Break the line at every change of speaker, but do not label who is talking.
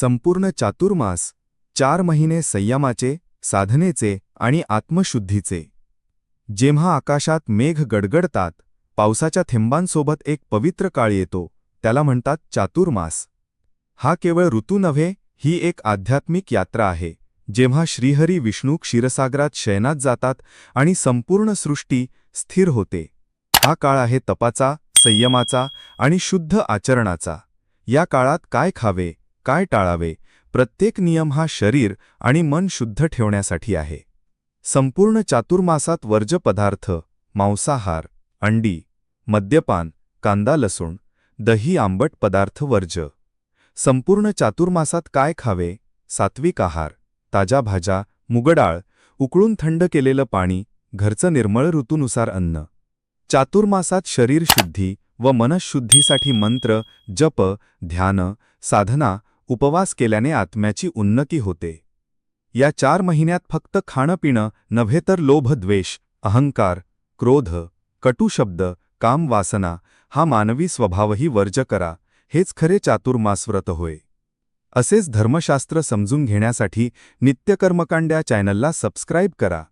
संपूर्ण चातुर्मास चार महिने संयमाचे साधनेचे आणि आत्मशुद्धीचे. जेव्हा आकाशात मेघ गडगडतात पावसाच्या थेंबांसोबत एक पवित्र काळ येतो त्याला म्हणतात चातुर्मास. हा केवळ ऋतू नव्हे ही एक आध्यात्मिक यात्रा आहे जेव्हा श्रीहरी विष्णू क्षीरसागरात शयनात जातात आणि संपूर्ण सृष्टी स्थिर होते. हा काळ आहे तपाचा संयमाचा आणि शुद्ध आचरणाचा. या काळात काय खावे? काय टाळावे? प्रत्येक नियम हा शरीर आणि मन शुद्ध ठेवण्यासाठी आहे. संपूर्ण चातुर्मासात वर्ज्य पदार्थ मांसाहार अंडी मद्यपान कांदा लसूण दही आंबट पदार्थ वर्ज संपूर्ण चातुर्मासात काय खावे? सात्विक आहार ताज्या भाज्या मुगडाळ उकळून थंड केलेलं पाणी घरचं निर्मळ ऋतूनुसार अन्न. चातुर्मासात शरीर शुद्धी व मनशुद्धीसाठी मंत्र जप ध्यान साधना उपवास केल्याने आत्म्याची उन्नती होते. या चार महिन्यात फक्त खाणं पिणं नव्हे तर लोभ द्वेष अहंकार क्रोध कटुशब्द शब्द काम वासना हा मानवी स्वभावही वर्ज करा हेच खरे चातुर्मासव्रत होय. असेच धर्मशास्त्र समजून घेण्यासाठी नित्यकर्मकांड्या चॅनलला सबस्क्राईब करा.